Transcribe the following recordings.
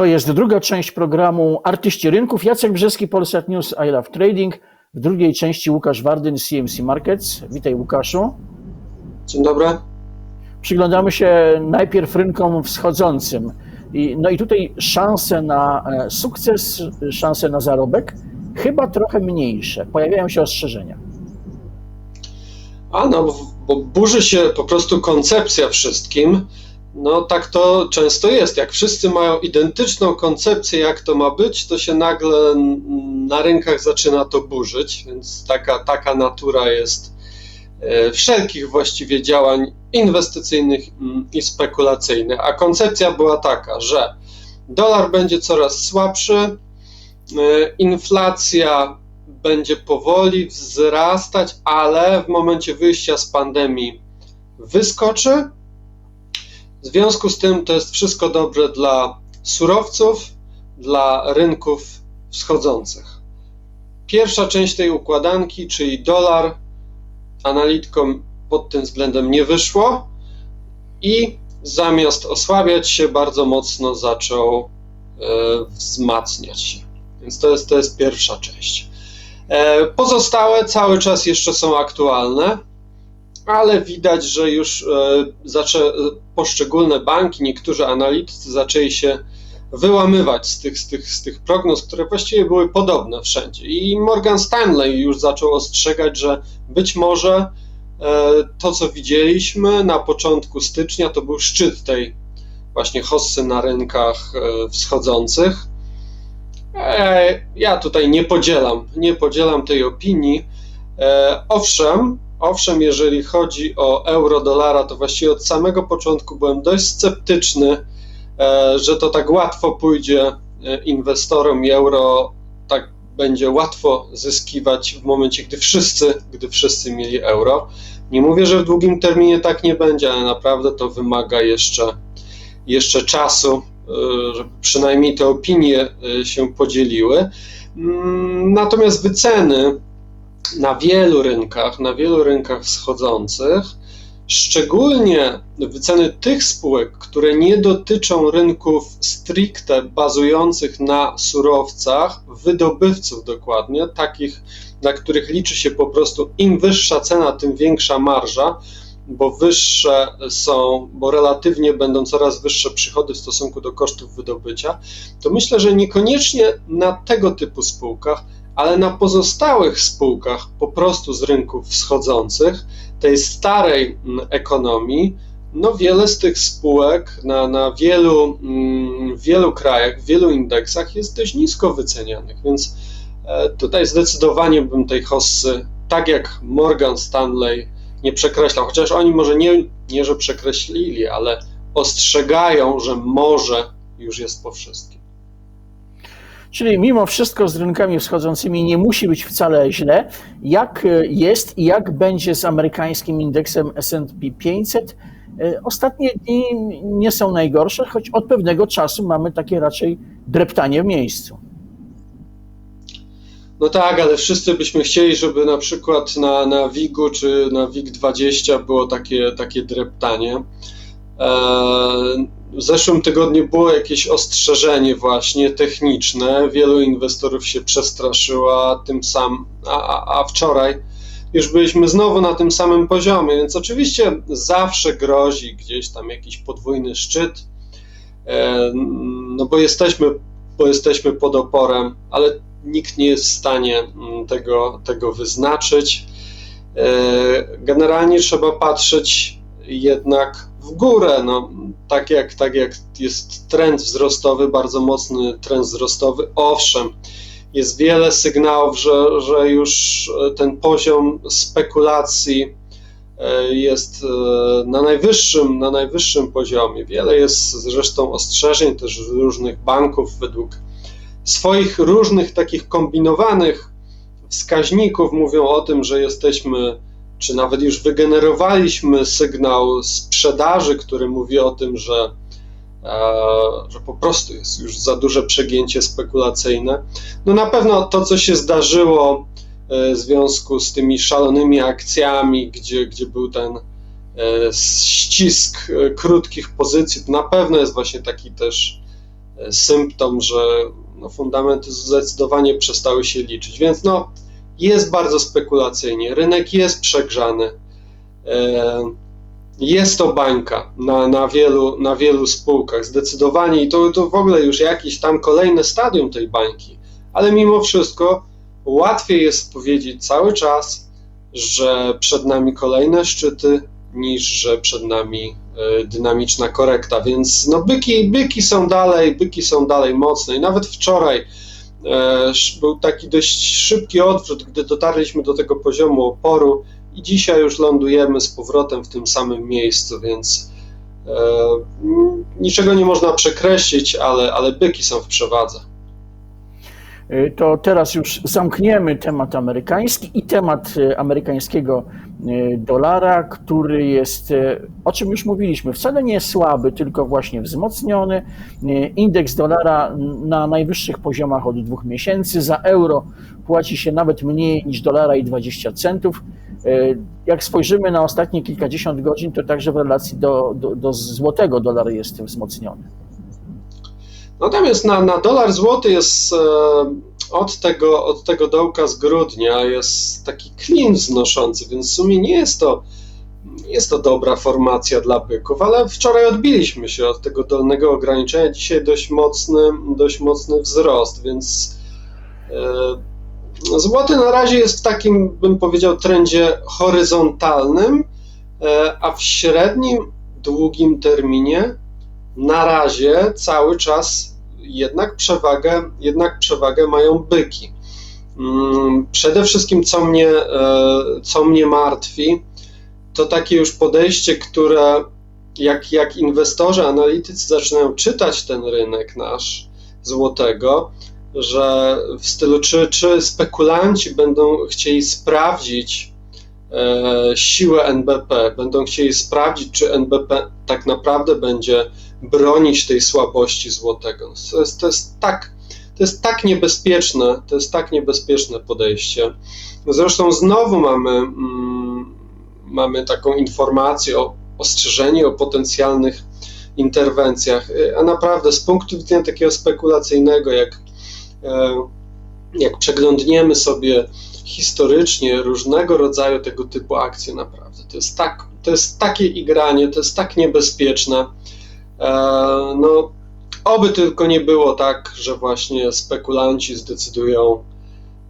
To jest druga część programu Artyści Rynków. Jacek Brzeski, Polsat News, I Love Trading. W drugiej części Łukasz Wardyn, CMC Markets. Witaj Łukaszu. Dzień dobry. Przyglądamy się najpierw rynkom wschodzącym. No i tutaj szanse na e, sukces, szanse na zarobek chyba trochę mniejsze. Pojawiają się ostrzeżenia. A no, bo burzy się po prostu koncepcja wszystkim. No tak to często jest. Jak wszyscy mają identyczną koncepcję, jak to ma być, to się nagle na rynkach zaczyna to burzyć, więc taka, taka natura jest e, wszelkich właściwie działań inwestycyjnych mm, i spekulacyjnych. A koncepcja była taka, że dolar będzie coraz słabszy, e, inflacja będzie powoli wzrastać, ale w momencie wyjścia z pandemii wyskoczy w związku z tym to jest wszystko dobre dla surowców, dla rynków wschodzących. Pierwsza część tej układanki, czyli dolar, analitkom pod tym względem nie wyszło i zamiast osłabiać się, bardzo mocno zaczął e, wzmacniać się. Więc to jest, to jest pierwsza część. E, pozostałe cały czas jeszcze są aktualne ale widać, że już e, zaczę, poszczególne banki, niektórzy analitycy zaczęli się wyłamywać z tych, z, tych, z tych prognoz, które właściwie były podobne wszędzie. I Morgan Stanley już zaczął ostrzegać, że być może e, to, co widzieliśmy na początku stycznia, to był szczyt tej właśnie hossy na rynkach e, wschodzących. Ja tutaj nie podzielam, nie podzielam tej opinii. Owszem, Owszem, jeżeli chodzi o euro-dolara, to właściwie od samego początku byłem dość sceptyczny, e, że to tak łatwo pójdzie e, inwestorom i euro tak będzie łatwo zyskiwać w momencie, gdy wszyscy, gdy wszyscy mieli euro. Nie mówię, że w długim terminie tak nie będzie, ale naprawdę to wymaga jeszcze, jeszcze czasu, e, żeby przynajmniej te opinie się podzieliły. Mm, natomiast wyceny na wielu rynkach, na wielu rynkach wschodzących, szczególnie wyceny tych spółek, które nie dotyczą rynków stricte bazujących na surowcach, wydobywców dokładnie, takich, na których liczy się po prostu im wyższa cena, tym większa marża, bo wyższe są, bo relatywnie będą coraz wyższe przychody w stosunku do kosztów wydobycia, to myślę, że niekoniecznie na tego typu spółkach ale na pozostałych spółkach po prostu z rynków wschodzących, tej starej mm, ekonomii, no wiele z tych spółek na, na wielu, mm, wielu krajach, w wielu indeksach jest dość nisko wycenianych, więc e, tutaj zdecydowanie bym tej hossy, tak jak Morgan Stanley, nie przekreślał, chociaż oni może nie, nie że przekreślili, ale ostrzegają, że może już jest po wszystkim. Czyli mimo wszystko z rynkami wschodzącymi nie musi być wcale źle. Jak jest i jak będzie z amerykańskim indeksem SP 500? Ostatnie dni nie są najgorsze, choć od pewnego czasu mamy takie raczej dreptanie w miejscu. No tak, ale wszyscy byśmy chcieli, żeby na przykład na, na WIG-u czy na WIG20 było takie, takie dreptanie. Eee, w zeszłym tygodniu było jakieś ostrzeżenie właśnie techniczne. Wielu inwestorów się przestraszyło, tym sam, a, a wczoraj już byliśmy znowu na tym samym poziomie, więc oczywiście zawsze grozi gdzieś tam jakiś podwójny szczyt, e, no bo jesteśmy, bo jesteśmy pod oporem, ale nikt nie jest w stanie mm, tego, tego wyznaczyć. E, generalnie trzeba patrzeć jednak w górę. No, tak, jak, tak jak jest trend wzrostowy, bardzo mocny trend wzrostowy, owszem, jest wiele sygnałów, że, że już ten poziom spekulacji e, jest e, na najwyższym, na najwyższym poziomie. Wiele jest zresztą ostrzeżeń też różnych banków według swoich różnych takich kombinowanych wskaźników mówią o tym, że jesteśmy czy nawet już wygenerowaliśmy sygnał sprzedaży, który mówi o tym, że, e, że po prostu jest już za duże przegięcie spekulacyjne. No na pewno to, co się zdarzyło e, w związku z tymi szalonymi akcjami, gdzie, gdzie był ten e, ścisk krótkich pozycji, to na pewno jest właśnie taki też symptom, że no, fundamenty zdecydowanie przestały się liczyć. Więc no, jest bardzo spekulacyjnie, rynek jest przegrzany. E, jest to bańka na, na, wielu, na wielu spółkach, zdecydowanie, i to, to w ogóle już jakieś tam kolejne stadium tej bańki, ale mimo wszystko łatwiej jest powiedzieć cały czas, że przed nami kolejne szczyty, niż że przed nami e, dynamiczna korekta, więc no byki, byki są dalej, byki są dalej mocne. I nawet wczoraj był taki dość szybki odwrót, gdy dotarliśmy do tego poziomu oporu i dzisiaj już lądujemy z powrotem w tym samym miejscu, więc e, niczego nie można przekreślić, ale, ale byki są w przewadze. Y, to teraz już zamkniemy temat amerykański i temat y, amerykańskiego y, dolara, który jest, o czym już mówiliśmy, wcale nie słaby, tylko właśnie wzmocniony. Indeks dolara na najwyższych poziomach od dwóch miesięcy. Za euro płaci się nawet mniej niż dolara i 20 centów. Jak spojrzymy na ostatnie kilkadziesiąt godzin, to także w relacji do, do, do złotego dolar jest wzmocniony. Natomiast na, na dolar złoty jest e, od tego, od tego dołka z grudnia jest taki klin wznoszący, więc w sumie nie jest to, jest to dobra formacja dla byków, ale wczoraj odbiliśmy się od tego dolnego ograniczenia, dzisiaj dość mocny, dość mocny wzrost, więc e, złoty na razie jest w takim, bym powiedział, trendzie horyzontalnym, e, a w średnim, długim terminie na razie cały czas jednak przewagę, jednak przewagę mają byki. Mm, przede wszystkim, co mnie, e, co mnie martwi, to takie już podejście, które jak, jak inwestorzy, analitycy zaczynają czytać ten rynek nasz złotego, że w stylu, czy, czy spekulanci będą chcieli sprawdzić siłę NBP, będą chcieli sprawdzić, czy NBP tak naprawdę będzie bronić tej słabości złotego. To jest, to jest tak. To jest tak niebezpieczne, to jest tak niebezpieczne podejście. Zresztą znowu mamy, mm, mamy taką informację o ostrzeżeniu o potencjalnych interwencjach, a naprawdę z punktu widzenia takiego spekulacyjnego, jak, e, jak przeglądniemy sobie historycznie różnego rodzaju tego typu akcje, naprawdę to jest, tak, to jest takie igranie, to jest tak niebezpieczne. E, no, oby tylko nie było tak, że właśnie spekulanci zdecydują,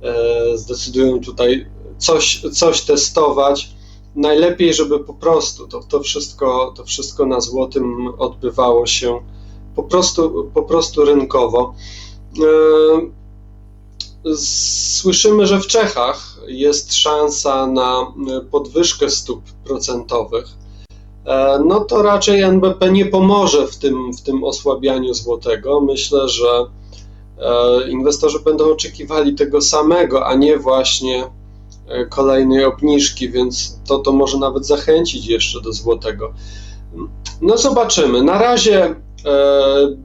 e, zdecydują tutaj coś, coś testować. Najlepiej, żeby po prostu to, to, wszystko, to wszystko na złotym odbywało się po prostu, po prostu rynkowo. Słyszymy, że w Czechach jest szansa na podwyżkę stóp procentowych. E, no to raczej NBP nie pomoże w tym, w tym osłabianiu złotego. Myślę, że e, inwestorzy będą oczekiwali tego samego, a nie właśnie e, kolejnej obniżki, więc to, to może nawet zachęcić jeszcze do złotego. No zobaczymy. Na razie e,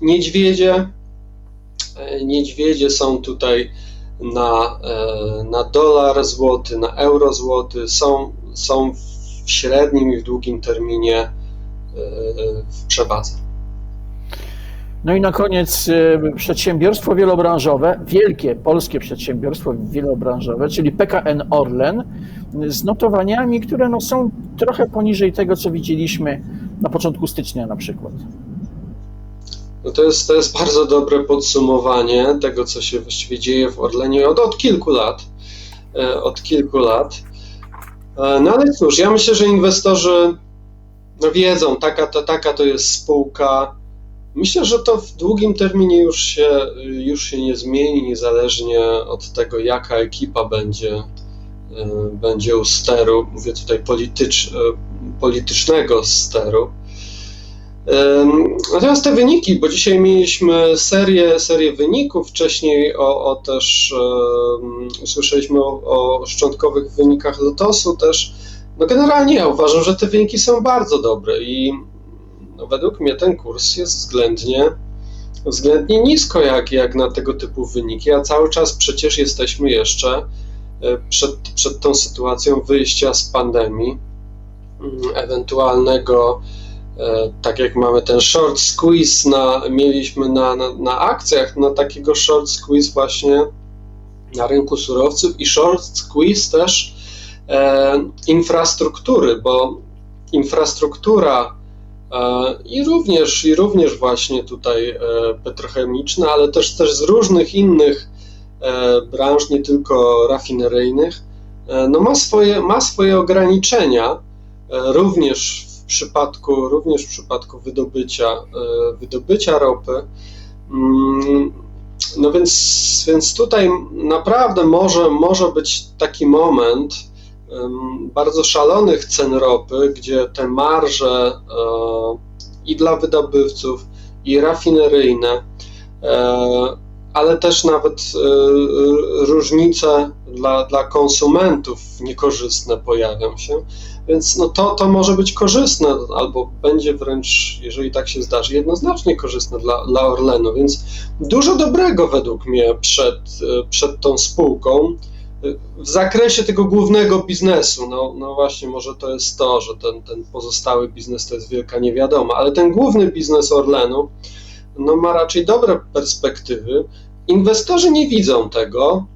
niedźwiedzie, niedźwiedzie są tutaj na, na dolar złoty, na euro złoty, są, są w średnim i w długim terminie e, w przewadze. No i na koniec e, przedsiębiorstwo wielobranżowe, wielkie polskie przedsiębiorstwo wielobranżowe, czyli PKN Orlen, z notowaniami, które no są trochę poniżej tego, co widzieliśmy na początku stycznia na przykład. No to, jest, to jest bardzo dobre podsumowanie tego, co się właściwie dzieje w Orlenie od, od kilku lat. E, od kilku lat. E, no ale cóż, ja myślę, że inwestorzy no wiedzą, taka to, taka to jest spółka. Myślę, że to w długim terminie już się, już się nie zmieni, niezależnie od tego, jaka ekipa będzie, e, będzie u steru. Mówię tutaj politycz, politycznego steru. Natomiast te wyniki, bo dzisiaj mieliśmy serię, serię wyników, wcześniej o, o też usłyszeliśmy o, o szczątkowych wynikach Lotosu też. No generalnie ja uważam, że te wyniki są bardzo dobre i no, według mnie ten kurs jest względnie, względnie nisko jak, jak na tego typu wyniki, a cały czas przecież jesteśmy jeszcze e, przed, przed tą sytuacją wyjścia z pandemii, mm, ewentualnego Tak jak mamy ten short squeeze na, mieliśmy na, na, na akcjach, na takiego short squeeze właśnie na rynku surowców i short squeeze też e, infrastruktury, bo infrastruktura e, i również, i również właśnie tutaj e, petrochemiczna, ale też, też z różnych innych e, branż, nie tylko rafineryjnych, e, no ma swoje, ma swoje ograniczenia, e, również przypadku, również w przypadku wydobycia, e, wydobycia ropy. Mm, No więc, więc tutaj naprawdę może, może być taki moment bardzo szalonych cen ropy, gdzie te marże e, i dla wydobywców, i rafineryjne, e, ale też nawet e, różnice dla, dla konsumentów niekorzystne pojawią się. Więc no to, to może być korzystne, albo będzie wręcz, jeżeli tak się zdarzy, jednoznacznie korzystne dla, dla Orlenu. Więc dużo dobrego według mnie przed, e, przed tą spółką. W zakresie tego głównego biznesu, no, no właśnie, może to jest to, że ten, ten pozostały biznes to jest wielka niewiadoma, ale ten główny biznes Orlenu no, ma raczej dobre perspektywy. Inwestorzy nie widzą tego,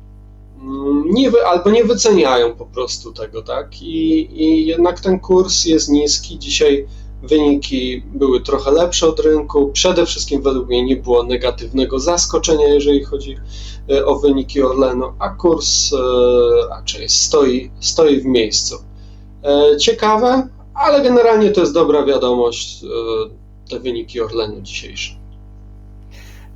mm, nie, wy- albo nie wyceniają po prostu tego, tak? I, I jednak ten kurs jest niski. Dzisiaj wyniki były trochę lepsze od rynku. Przede wszystkim według mnie nie było negatywnego zaskoczenia, jeżeli chodzi e, o wyniki Orlenu, a kurs e, raczej stoi, stoi w miejscu. E, Ciekawe, ale generalnie to jest dobra wiadomość, te wyniki Orlenu dzisiejsze.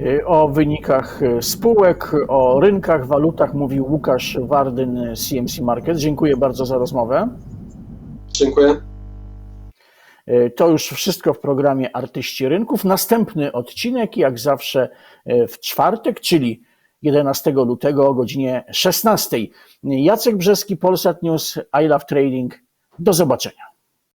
Y, O wynikach y, spółek, o rynkach, walutach mówił Łukasz Wardyn z CMC Market. Dziękuję bardzo za rozmowę. Dziękuję. Y, To już wszystko w programie Artyści Rynków. Następny odcinek, jak zawsze w czwartek, czyli 11 lutego o godzinie 16. Jacek Brzeski, Polsat News, I Love Trading. Do zobaczenia.